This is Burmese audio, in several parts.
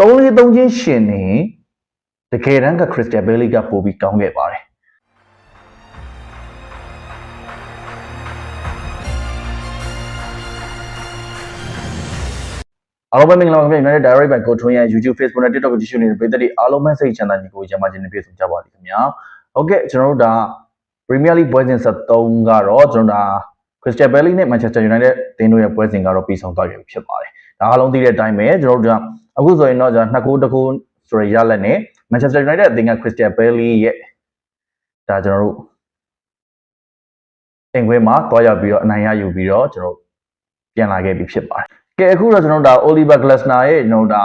3-3ချင်းရှင်နေတကယ်တမ်းက Crystal Palace ကပိုပြီးကောင်းခဲ့ပါတယ်အားလုံးပဲမင်္ဂလာပါခင်ဗျာ United Direct by ကိုထွန်းရဲ့ YouTube Facebook နဲ့ TikTok ကိုကြည့်ရှုနေတဲ့ပရိသတ်တွေအားလုံးပဲစိတ်ချမ်းသာညီကိုရမချင်းနဲ့ပြည့်စုံကြပါလိမ့်ခင်ဗျာဟုတ်ကဲ့ကျွန်တော်တို့ဒါ Premier League ပွဲစဉ်73ကတော့ကျွန်တော်ဒါ Crystal Palace နဲ့ Manchester United တင်းတို့ရဲ့ပွဲစဉ်ကတော့ပြီးဆုံးသွားပြီဖြစ်ပါတယ်ဒါအားလုံးသိတဲ့အတိုင်းပဲကျွန်တော်တို့က အခုဆိုရင်တော့ကျွန်တော်နှစ်ကိုးတစ်ကိုးဆိုရရလက်နဲ့ Manchester United အသင်းက Crystal Palace ရဲ့ဒါကျွန်တော်တို့အင်္ဂွေးမှာတွားရောက်ပြီးတော့အနိုင်ရယူပြီးတော့ကျွန်တော်ပြန်လာခဲ့ပြီဖြစ်ပါတယ်ကဲအခုတော့ကျွန်တော်တို့ဒါ Oliver Glasner ရဲ့ကျွန်တော်တို့ဒါ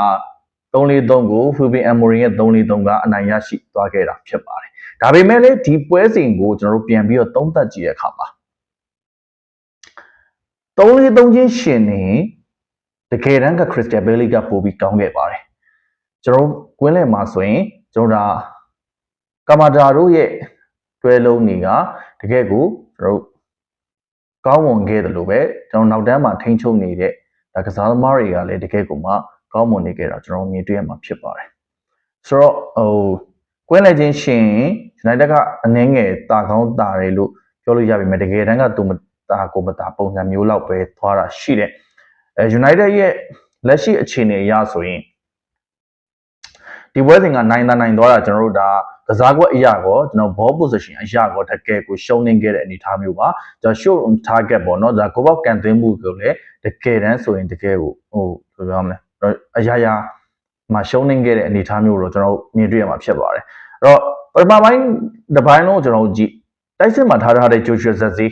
343ကို Ruben Amorim ရဲ့343ကအနိုင်ရရှိသွားခဲ့တာဖြစ်ပါတယ်ဒါပေမဲ့လည်းဒီပွဲစဉ်ကိုကျွန်တော်တို့ပြန်ပြီးတော့သုံးသပ်ကြည့်တဲ့အခါမှာ343ချင်းရှင်နေ တကယ်တမ်းက Crystal Palace ကပိုပြီးကောင်းခဲ့ပါတယ်ကျွန်တော်တို့ကွင်းလယ်မှာဆိုရင်ကျွန်တော်ဒါကာမာတာတို့ရဲ့တွဲလုံးတွေကတကယ်ကိုကျွန်တော်တို့ကောင်းမွန်ခဲ့တယ်လို့ပဲကျွန်တော်နောက်တန်းမှာထိန်းချုပ်နေတဲ့ဒါကစားသမားတွေကလည်းတကယ်ကိုမှကောင်းမွန်နေခဲ့တာကျွန်တော်မြင်တွေ့ရမှာဖြစ်ပါတယ်ဆိုတော့ဟိုကွင်းလယ်ချင်းရှင် United ကအနှင်းငယ်တာကောင်းတာတယ်လို့ပြောလို့ရပြီမဲ့တကယ်တမ်းကသူမတာကိုမတာပုံစံမျိုးလောက်ပဲသွားတာရှိတယ် အဲ United ရဲ့လက်ရှိအခြေအနေအရဆိုရင်ဒီပွဲစဉ်ကနိုင်တာနိုင်သွားတာကျွန်တော်တို့ဒါကစားကွက်အရာကောကျွန်တော် ball position အရာကောတကယ်ကိုရှုံးနေခဲ့တဲ့အနေအထားမျိုးပါကျွန်တော် short on target ပေါ့နော်ဒါကိုပေါက်ကန်သွင်းမှုကိုလည်းတကယ်တမ်းဆိုရင်တကယ်ကိုဟိုဘယ်လိုပြောမလဲအရာရာမှာရှုံးနေခဲ့တဲ့အနေအထားမျိုးတော့ကျွန်တော်မြင်တွေ့ရမှာဖြစ်ပါတယ်အဲ့တော့ပထမပိုင်းတစ်ပိုင်းလုံးကျွန်တော်ကြည့်တိုက်စစ်မှာထားထားတဲ့ဂျိုရှူဇက်စီ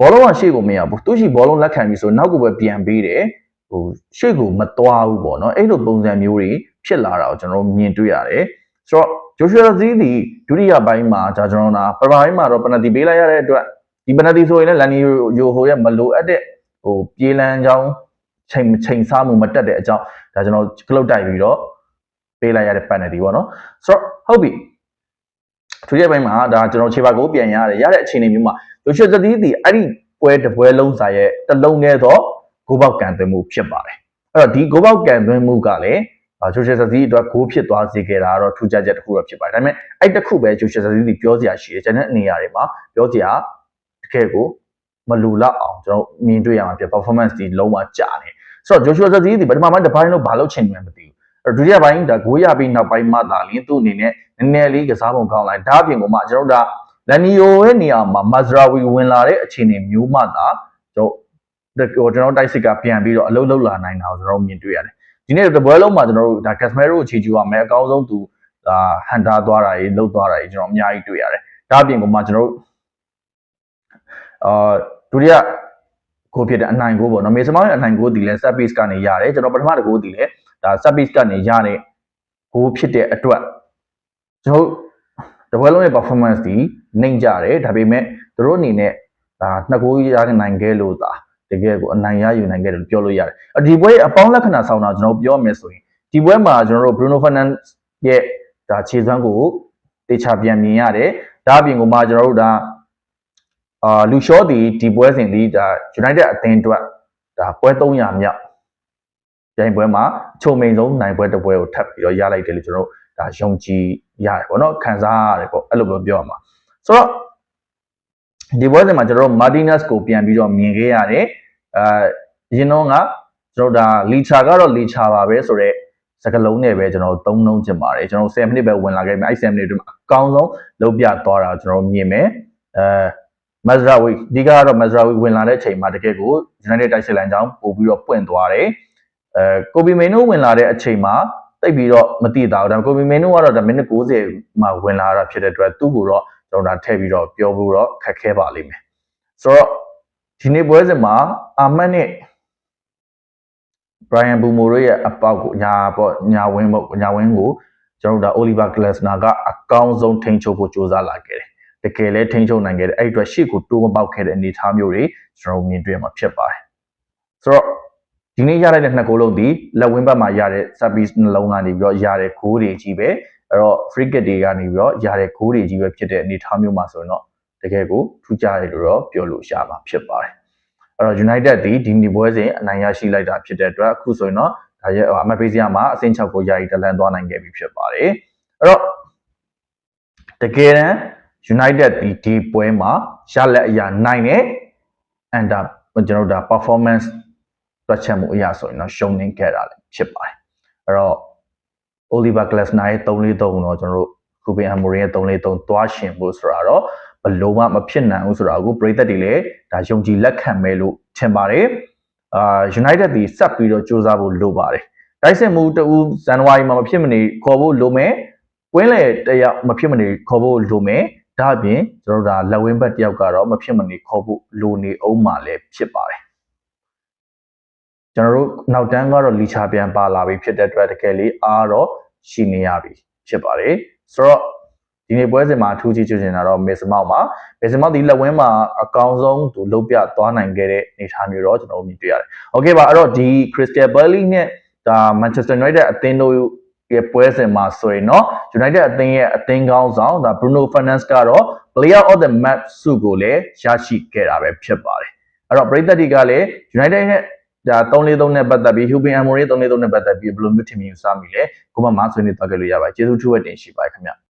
ဘောလုံးကရှေ့ကိုမရဘူးသူရှိဘောလုံးလက်ခံပြီးဆိုနောက်ကိုပဲပြန်ပေးတယ်ဟိုရှေ့ကိုမသွားဘူးပေါ့နော်အဲ့လိုပုံစံမျိုးတွေဖြစ်လာတာကိုကျွန်တော်မြင်တွေ့ရတယ်ဆိုတော့ဂျိုရှူဇက်စီဒီဒုတိယပိုင်းမှာဒါကျွန်တော်နာပထမပိုင်းမှာတော့ပနတီပေးလိုက်ရတဲ့အတွက်ဒီပနတီဆိုရင်လည်းလန်နီယိုဟိုရဲ့မလိုအပ်တဲ့ဟိုပြေးလန်းကြောင်းချိန်ချိန်စားမှုမတက်တဲ့အကြောင်းဒါကျွန်တော်ကလုတ်တိုက်ပြီးတော့ပေးလိုက်ရတဲ့ penalty ပေါ့နော်ဆိုတော့ဟုတ်ပြီ ဒုတိယပိုင်းမှာဒါကျွန်တော်ခြေပါကိုပြန်ရတယ်ရတဲ့အခြေအနေမျိုးမှာလူချွတ်သတိဒီအဲ့ဒီပွဲတစ်ပွဲလုံးစာရဲ့တစ်လုံးနဲ့တော့ဂိုးပေါက်ကန်သွင်းမှုဖြစ်ပါတယ်အဲ့တော့ဒီဂိုးပေါက်ကန်သွင်းမှုကလည်းဂျိုရှယ်ဆာစီအတွက်ဂိုးဖြစ်သွားစေခဲ့တာတော့ထူးခြားချက်တစ်ခုတော့ဖြစ်ပါတယ်ဒါပေမဲ့အဲ့တစ်ခုပဲဂျိုရှယ်ဆာစီဒီပြောစရာရှိတယ်ကျွန်တော်အနေအရာတွေမှာပြောစရာတကယ်ကိုမလူလောက်အောင်ကျွန်တော်မြင်တွေ့ရမှာဖြစ် performance ဒီလုံးဝကြာနေဆိုတော့ဂျိုရှယ်ဆာစီဒီပထမပိုင်းတစ်ပိုင်းလုံးဘာလို့ချင်နေမှမသိဘူး အဲ့ဒုတိယပိုင်းဒါဂိုးရပြီးနောက်ပိုင်းမှသာလင်းသူ့အနေနဲ့နည်းနည်းလေးကစားပုံကောင်းလိုက်ဒါအပြင်ကမှကျွန်တော်တို့ဒါလန်နီယိုရဲ့နေရာမှာမဇရာဝီဝင်လာတဲ့အခြေအနေမျိုးမှသာကျွန်တော်ကျွန်တော်တိုက်စစ်ကပြန်ပြီးတော့အလုံးလုံးလာနိုင်တာကိုကျွန်တော်မြင်တွေ့ရတယ်ဒီနေ့တပွဲလုံးမှာကျွန်တော်တို့ဒါကက်စမဲရိုကိုချီကျူရမယ်အကောင်းဆုံးသူဒါဟန်တာသွားတာကြီးလှုပ်သွားတာကြီးကျွန်တော်အများကြီးတွေ့ရတယ်ဒါအပြင်ကမှကျွန်တော်တို့အာဒုတိယကိုဖြစ်တဲ့အနိုင်ကိုပေါ့နော်မေစမောင်းရဲ့အနိုင်ကိုဒီလဲ set piece ကနေရတယ်ကျွန်တော်ပထမတစ်ကိုဒီလဲ ဒါ set piece ကနေရတဲ့ကိုဖြစ်တဲ့အတွက်ကျွန်တော်တပွဲလုံးရဲ့ performance ဒီနှိမ့်ကြတယ်ဒါပေမဲ့သူတို့အနေနဲ့ဒါနှစ်ကိုရနိုင်ခဲ့လို့သာတကယ်ကိုအနိုင်ရယူနိုင်ခဲ့တယ်လို့ပြောလို့ရတယ်ဒီပွဲအပေါင်းလက္ခဏာဆောင်တာကျွန်တော်ပြောမယ်ဆိုရင်ဒီပွဲမှာကျွန်တော်တို့ Bruno Fernandes ရဲ့ဒါခြေစွမ်းကိုတေချာပြန်မြင်ရတယ်ဒါအပြင်ကမှကျွန်တော်တို့ဒါအာလူရှောဒီဒီပွဲစဉ်ဒီဒါ United အသင်းအတွက်ဒါပွဲ300မြောက် ပြိုင်ပွဲမှာချုံမိန်ဆုံးနိုင်ပွဲတစ်ပွဲကိုထပ်ပြီးတော့ရလိုက်တယ်လို့ကျွန်တော်တို့ဒါယုံကြည်ရတယ်ပေါ့နော်ခံစားရတယ်ပေါ့အဲ့လိုပဲပြောရမှာဆိုတော့ဒီပွဲစဉ်မှာကျွန်တော်တို့ Martinez ကိုပြန်ပြီးတော့မြင်ခဲ့ရတယ်အဲရင်းတော့ကကျွန်တော်ဒါလီချာကတော့လီချာပါပဲဆိုတော့စကလုံးနဲ့ပဲကျွန်တော်သုံးလုံးကျင်ပါတယ်ကျွန်တော်10မိနစ်ပဲဝင်လာခဲ့ပြီအဲ့10မိနစ်အတွင်းအကောင်းဆုံးလုံးပြသွားတာကျွန်တော်မြင်မယ်အဲမဇရာဝီဒီကတော့မဇရာဝီဝင်လာတဲ့အချိန်မှာတကယ်ကို United တိုက်စစ်လန်ကြောင်းပို့ပြီးတော့ပွင့်သွားတယ် အဲကိုဘီမင်နိုဝင်လာတဲ့အချိန်မှာတိတ်ပြီးတော့မတိတာဘူးဒါပေမဲ့ကိုဘီမင်နိုကတော့ဒါမိနစ်90မှာဝင်လာတာဖြစ်တဲ့အတွက်သူ့ကိုတော့ကျွန်တော်ဒါထည့်ပြီးတော့ပြောဖို့တော့ခက်ခဲပါလိမ့်မယ်ဆိုတော့ဒီနေ့ပွဲစဉ်မှာအာမတ်နဲ့ Brian Bumo တို့ရဲ့အပေါက်ကိုညာပေါ့ညာဝင်းပေါ့ညာဝင်းကိုကျွန်တော်တို့ဒါ Oliver Glasner ကအကောင်းဆုံးထိန်းချုပ်ဖို့ကြိုးစားလာခဲ့တယ်တကယ်လဲထိန်းချုပ်နိုင်ခဲ့တယ်အဲ့ဒီအတွက်ရှေ့ကိုတိုးမပေါက်ခဲ့တဲ့အနေအထားမျိုးတွေကျွန်တော်မြင်တွေ့မှာဖြစ်ပါတယ်ဆိုတော့ ဒီနေ့ရလိုက်တဲ့နှစ်ဂိုးလုံးဒီလက်ဝင်းဘက်မှာရတဲ့ service နှလုံးကနေပြီးတော့ရတဲ့ဂိုးတွေကြီးပဲအဲ့တော့ free kick တွေကနေပြီးတော့ရတဲ့ဂိုးတွေကြီးပဲဖြစ်တဲ့အနေအထားမျိုးမှာဆိုရင်တော့တကယ်ကိုထူးခြားတယ်လို့တော့ပြောလို့ရမှာဖြစ်ပါတယ်အဲ့တော့ United ဒီဒီနီပွဲစဉ်အနိုင်ရရှိလိုက်တာဖြစ်တဲ့အတွက်အခုဆိုရင်တော့ဒါရဲ့အမတ်ပေးစရာမှာအဆင့်6ကိုယာယီတလန်သွားနိုင်ခဲ့ပြီဖြစ်ပါတယ်အဲ့တော့တကယ်တမ်း United ဒီဒီပွဲမှာရလက်အရာနိုင်တဲ့ and ဒါကျွန်တော်တို့ဒါ performance တွက်ချက်မှုအရာဆိုရင်တော့ရှုံးနေခဲ့တာလည်းဖြစ်ပါတယ်အဲ့တော့ Oliver Glasner ရဲ့3-4-3တော့ကျွန်တော်တို့ Ruben Amorim ရဲ့3-4-3သွားရှင်ဖို့ဆိုတာတော့ဘလို့မှမဖြစ်နိုင်ဘူးဆိုတာကိုပြည်သက်တွေလည်းဒါယုံကြည်လက်ခံမယ်လို့ထင်ပါတယ်အာ United ဒီဆက်ပြီးတော့စူးစမ်းဖို့လိုပါတယ်တိုက်စစ်မှုတူဇန်နဝါရီမှာမဖြစ်မနေခေါ်ဖို့လိုမယ်ကွင်းလေတယောက်မဖြစ်မနေခေါ်ဖို့လိုမယ်ဒါအပြင်ကျွန်တော်တို့ဒါလက်ဝင်းဘက်တယောက်ကတော့မဖြစ်မနေခေါ်ဖို့လိုနေအောင်မှလည်းဖြစ်ပါတယ် ကျွန်တော်တို့နောက်တန်းကတော့လီချာပြန်ပါလာပြီဖြစ်တဲ့အတွက်တကယ်လေးအားတော့ရှိနေရပြီဖြစ်ပါတယ်ဆိုတော့ဒီနေ့ပွဲစဉ်မှာအထူးကြီးချွချင်တာတော့မေစမောက်ပါမေစမောက်ဒီလက်ဝင်းမှာအကောင်းဆုံးသူလုတ်ပြသွားနိုင်ခဲ့တဲ့အနေအထားမျိုးတော့ကျွန်တော်တို့မြင်တွေ့ရတယ်။ Okay ပါအဲ့တော့ဒီ Crystal Palace နဲ့ဒါ Manchester United အသင်းတို့ရဲ့ပွဲစဉ်မှာဆိုရင်เนาะ United အသင်းရဲ့အသင်းကောင်းဆောင်ဒါ Bruno Fernandes ကတော့ Player of the Match ဆုကိုလည်းရရှိခဲ့တာပဲဖြစ်ပါတယ်။အဲ့တော့ပရိသတ်တွေကလည်း United နဲ့ ဒါ3-4-3နဲ့ပတ်သက်ပြီး Ruben Amorim 3-4-3နဲ့ပတ်သက်ပြီးဘယ်လိုမျိုးထင်မြင်ယူဆမိလဲကိုမမဆွေးနွေးသွားကြလို့ရပါတယ်ကျေးဇူးထူးဝက်တင်ရှိပါတယ်ခင်ဗျ